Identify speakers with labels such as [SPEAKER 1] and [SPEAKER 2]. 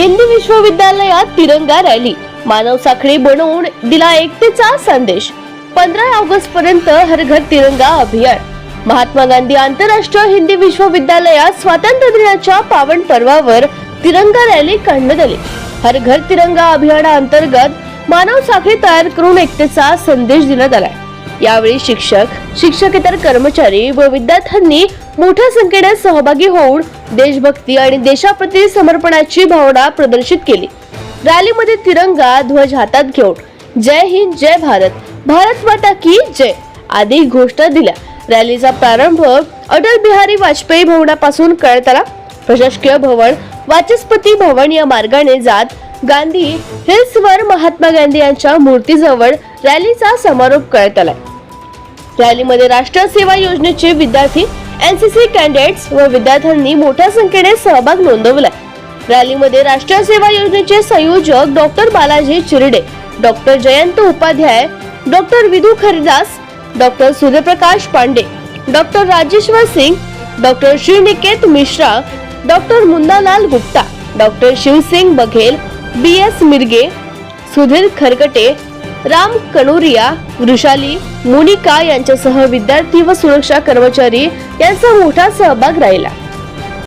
[SPEAKER 1] हिंदी विश्वविद्यालयात तिरंगा रॅली. मानव साखळी बनवून दिला एकतेचा संदेश. पंधरा ऑगस्ट पर्यंत हर घर तिरंगा अभियान. महात्मा गांधी आंतरराष्ट्रीय हिंदी विश्वविद्यालयात स्वातंत्र्य दिनाच्या पावन पर्वावर तिरंगा रॅली काढण्यात आली. हर घर तिरंगा अभियानाअंतर्गत मानव साखळी तयार करून एकतेचा संदेश देण्यात आलाय. यावेळी शिक्षक शिक्षकेतर कर्मचारी व विद्यार्थ्यांनी मोठ्या संख्येने सहभागी होऊन देशभक्ती आणि देशाप्रती समर्पणाची भावना प्रदर्शित केली. रॅलीमध्ये तिरंगा ध्वज हातात घेऊन जय हिंद जय भारत भारत माता की जय आदी घोषणा दिल्या. रॅलीचा प्रारंभ अटल बिहारी वाजपेयी भवनापासून करण्यात आला प्रशासकीय भवन वाचस्पती भवन या मार्गाने जात गांधी हिल्सवर महात्मा गांधी यांच्या मूर्तीजवळ रॅलीचा समारोप करण्यात आला रॅलीमध्ये राष्ट्रीय सेवा योजनेचे विद्यार्थी एनसीसी कॅन्डिडेट्स व विद्यार्थ्यांनी मोठ्या संख्येने सहभाग नोंदवला रॅलीमध्ये राष्ट्रीय सेवा योजनेचे संयोजक doctor Balaji Chirde doctor Jayant Upadhyay doctor Vidhu Kharidas doctor Suryaprakash Pandey doctor Rajeshwar Singh doctor Shriniket Mishra doctor Munnalal Gupta doctor Shivsing Baghel B S Mirge Sudhir Kharkate Ram Kanoria Vrushali Monika यांच्यासह विद्यार्थी व सुरक्षा कर्मचारी यांचा मोठा सहभाग राहिला.